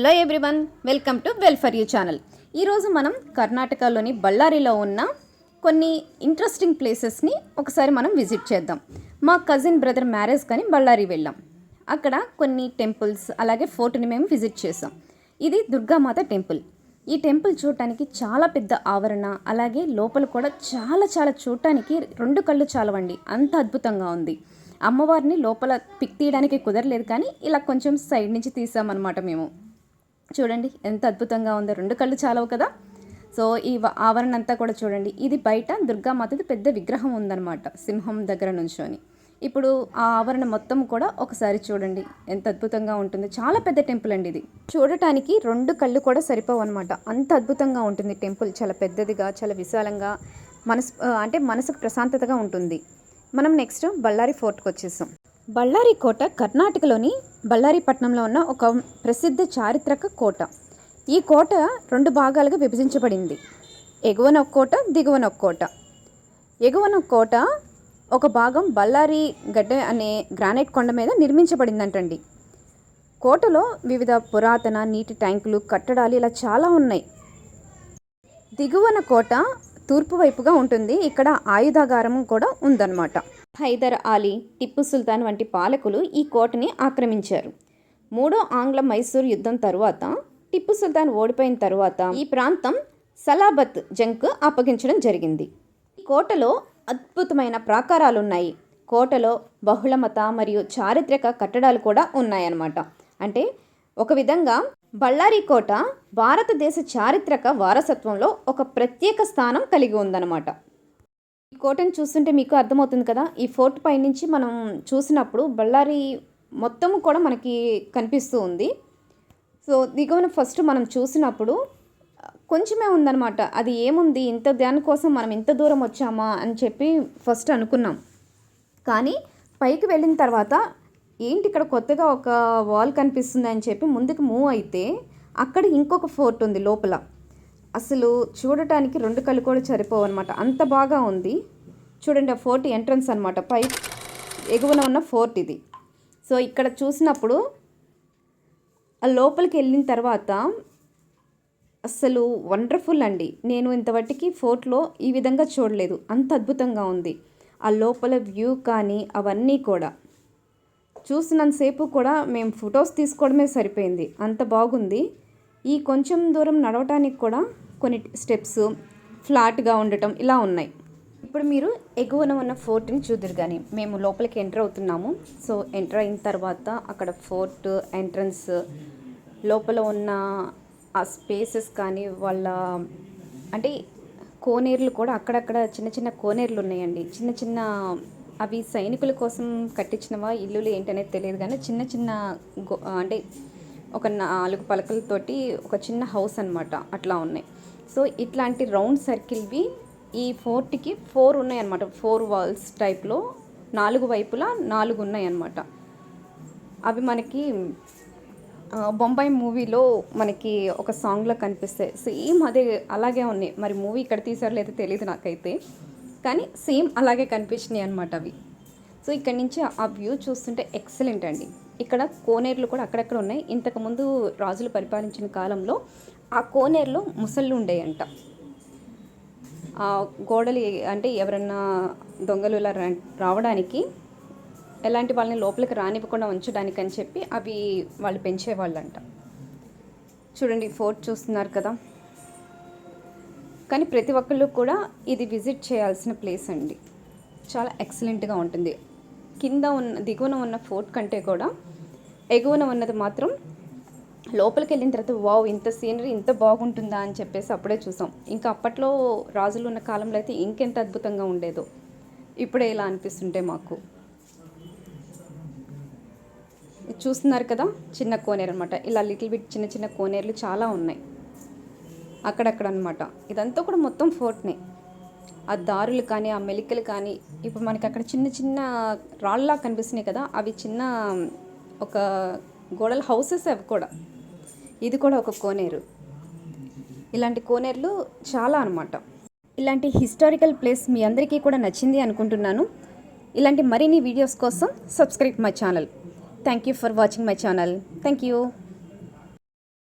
Hello everyone welcome to well for you channel ఈరోజు మనం కర్ణాటకలోని బళ్ళారిలో ఉన్న కొన్ని ఇంట్రెస్టింగ్ ప్లేసెస్ని ఒకసారి మనం విజిట్ చేద్దాం. మా కజిన్ బ్రదర్ మ్యారేజ్ కానీ బళ్ళారి వెళ్ళాం. అక్కడ కొన్ని టెంపుల్స్ అలాగే ఫోర్ట్ని మేము విజిట్ చేసాం ఇది దుర్గామాత టెంపుల్ ఈ టెంపుల్ చూడటానికి చాలా పెద్ద ఆవరణ అలాగే లోపల కూడా చాలా చాలా చూడటానికి రెండు కళ్ళు చాలవండి. అంత అద్భుతంగా ఉంది. అమ్మవారిని లోపల పిక్ తీయడానికి కుదరలేదు కానీ ఇలా కొంచెం సైడ్ నుంచి తీసామన్నమాట మేము. చూడండి ఎంత అద్భుతంగా ఉందో. రెండు కళ్ళు చాలవు కదా? సో ఈ వ- ఆవరణ అంతా కూడా చూడండి. ఇది బయట దుర్గామాతది పెద్ద విగ్రహం ఉందన్నమాట సింహం దగ్గర నుంచొని. ఇప్పుడు ఆ ఆవరణ మొత్తం కూడా ఒకసారి చూడండి ఎంత అద్భుతంగా ఉంటుంది. చాలా పెద్ద టెంపుల్ అండి ఇది. చూడటానికి రెండు కళ్ళు కూడా సరిపోవు అనమాట అంత అద్భుతంగా ఉంటుంది టెంపుల్. చాలా పెద్దదిగా చాలా విశాలంగా మనసు అంటే మనసుకు ప్రశాంతతగా ఉంటుంది. మనం నెక్స్ట్ బళ్ళారి ఫోర్ట్కి వచ్చేసాం. బళ్ళారి కోట కర్ణాటకలోని బళ్ళారిపట్నంలో ఉన్న ఒక ప్రసిద్ధ చారిత్రక కోట. ఈ కోట రెండు భాగాలుగా విభజించబడింది. ఎగువన ఒక కోట దిగువన ఒక కోట. ఎగువన కోట ఒక భాగం బళ్ళారి గడ్డ అనే గ్రానైట్ కొండ మీద నిర్మించబడిందంటండి. కోటలో వివిధ పురాతన నీటి ట్యాంకులు కట్టడాలు ఇలా చాలా ఉన్నాయి. దిగువన కోట తూర్పు వైపుగా ఉంటుంది. ఇక్కడ ఆయుధాగారం కూడా ఉందన్నమాట. హైదర్ అలీ టిప్పు సుల్తాన్ వంటి పాలకులు ఈ కోటని ఆక్రమించారు. మూడో ఆంగ్ల మైసూర్ యుద్ధం తరువాత టిప్పు సుల్తాన్ ఓడిపోయిన తరువాత ఈ ప్రాంతం సలాబత్ జంగ్ అప్పగించడం జరిగింది. ఈ కోటలో అద్భుతమైన ప్రాకారాలు ఉన్నాయి కోటలో బహుళమత మరియు చారిత్రక కట్టడాలు కూడా ఉన్నాయన్నమాట. అంటే ఒక విధంగా బళ్ళారి కోట భారతదేశ చారిత్రక వారసత్వంలో ఒక ప్రత్యేక స్థానం కలిగి ఉందన్నమాట. ఈ కోటను చూస్తుంటే మీకు అర్థమవుతుంది కదా? ఈ ఫోర్ట్ పైనుంచి మనం చూసినప్పుడు బళ్ళారి మొత్తం కూడా మనకి కనిపిస్తూ ఉంది. సో దిగువన ఫస్ట్ మనం చూసినప్పుడు కొంచెమే ఉందన్నమాట. అది ఏముంది? ఇంత దానికోసం మనం ఇంత దూరం వచ్చామా? అని చెప్పి ఫస్ట్ అనుకున్నాం. కానీ పైకి వెళ్ళిన తర్వాత ఏంటి ఇక్కడ కొత్తగా ఒక వాల్ కనిపిస్తుంది అని చెప్పి ముందుకు మూవ్ అయితే అక్కడ ఇంకొక ఫోర్ట్ ఉంది లోపల. అసలు చూడటానికి రెండు కళ్ళు కూడా సరిపోవు అనమాట అంత బాగా ఉంది. చూడండి ఆ ఫోర్ట్ ఎంట్రన్స్ అనమాట పై ఎగువన ఉన్న ఫోర్ట్ ఇది. సో ఇక్కడ చూసినప్పుడు ఆ లోపలికి వెళ్ళిన తర్వాత అస్సలు వండర్ఫుల్ అండి. నేను ఇంతవరకు ఫోర్ట్లో ఈ విధంగా చూడలేదు. అంత అద్భుతంగా ఉంది. ఆ లోపల వ్యూ కానీ అవన్నీ కూడా. చూసినంతసేపు కూడా మేము ఫొటోస్ తీసుకోవడమే సరిపోయింది. అంత బాగుంది. ఈ కొంచెం దూరం నడవటానికి కూడా కొన్ని స్టెప్స్ ఫ్లాట్గా ఉండటం ఇలా ఉన్నాయి. ఇప్పుడు మీరు ఎగువన ఉన్న ఫోర్ట్ని చూద్దరు కానీ మేము లోపలికి ఎంటర్ అవుతున్నాము. సో ఎంటర్ అయిన తర్వాత అక్కడ ఫోర్ట్ ఎంట్రన్స్ లోపల ఉన్న ఆ స్పేసెస్ కానీ వాళ్ళ అంటే కోనేరులు కూడా అక్కడక్కడ చిన్న చిన్న కోనేరులు ఉన్నాయండి. చిన్న చిన్న అవి సైనికుల కోసం కట్టించినవా ఇల్లులు ఏంటనేది తెలియదు కానీ చిన్న చిన్న గో అంటే ఒక నాలుగు పలకలతోటి ఒక చిన్న హౌస్ అన్నమాట. అట్లా ఉన్నాయి. సో ఇట్లాంటి రౌండ్ సర్కిల్వి ఈ ఫోర్ట్కి ఫోర్ ఉన్నాయి అన్నమాట ఫోర్ వాల్స్ టైప్లో నాలుగు వైపులా నాలుగు ఉన్నాయి అన్నమాట అవి మనకి బొంబాయి మూవీలో మనకి ఒక సాంగ్లో కనిపిస్తాయి. సేమ్ అదే అలాగే ఉన్నాయి. మరి మూవీ ఇక్కడ తీసారో లేదో తెలియదు నాకైతే. కానీ సేమ్ అలాగే కనిపించినాయి అనమాట అవి. సో ఇక్కడ నుంచి ఆ వ్యూ చూస్తుంటే ఎక్సలెంట్ అండి. ఇక్కడ కోనేరులు కూడా అక్కడక్కడ ఉన్నాయి. ఇంతకుముందు రాజులు పరిపాలించిన కాలంలో ఆ కోనేరులో ముసళ్ళు ఉండేయంట. ఆ గోడలు అంటే ఎవరన్నా దొంగలు ఇలా రా- రావడానికి ఎలాంటి వాళ్ళని లోపలికి రానివ్వకుండా ఉంచడానికని చెప్పి అవి వాళ్ళు పెంచేవాళ్ళంట. చూడండి ఫోర్ట్ చూస్తున్నారు కదా. కానీ ప్రతి ఒక్కళ్ళు కూడా ఇది విజిట్ చేయాల్సిన ప్లేస్ అండి. చాలా ఎక్సలెంట్గా ఉంటుంది. కింద ఉన్న దిగువన ఉన్న ఫోర్ట్ కంటే కూడా ఎగువన ఉన్నది మాత్రం లోపలికి వెళ్ళిన తర్వాత వావ్ ఇంత సీనరీ ఇంత బాగుంటుందా? అని చెప్పేసి అప్పుడే చూసాం. ఇంకా అప్పట్లో రాజులు ఉన్న కాలంలో అయితే ఇంకెంత అద్భుతంగా ఉండేదో ఇప్పుడే ఇలా అనిపిస్తుంటే మాకు. చూస్తున్నారు కదా చిన్న కోనేరు అనమాట ఇలా లిటిల్ బిట్ చిన్న చిన్న కోనేరులు చాలా ఉన్నాయి. అక్కడక్కడ అనమాట ఇదంతా కూడా మొత్తం ఫోర్ట్నే. ఆ దారులు కానీ ఆ మెలికలు కానీ ఇప్పుడు మనకి అక్కడ చిన్న చిన్న రాళ్ళలా కనిపిస్తున్నాయి కదా అవి చిన్న ఒక గోడల హౌసెస్ అవి కూడా. ఇది కూడా ఒక కోనేరు. ఇలాంటి కోనేరులు చాలా అనమాట ఇలాంటి హిస్టారికల్ ప్లేస్ మీ అందరికీ కూడా నచ్చింది అనుకుంటున్నాను. ఇలాంటి మరిన్ని వీడియోస్ కోసం subscribe my channel. Thank you for watching my channel. Thank you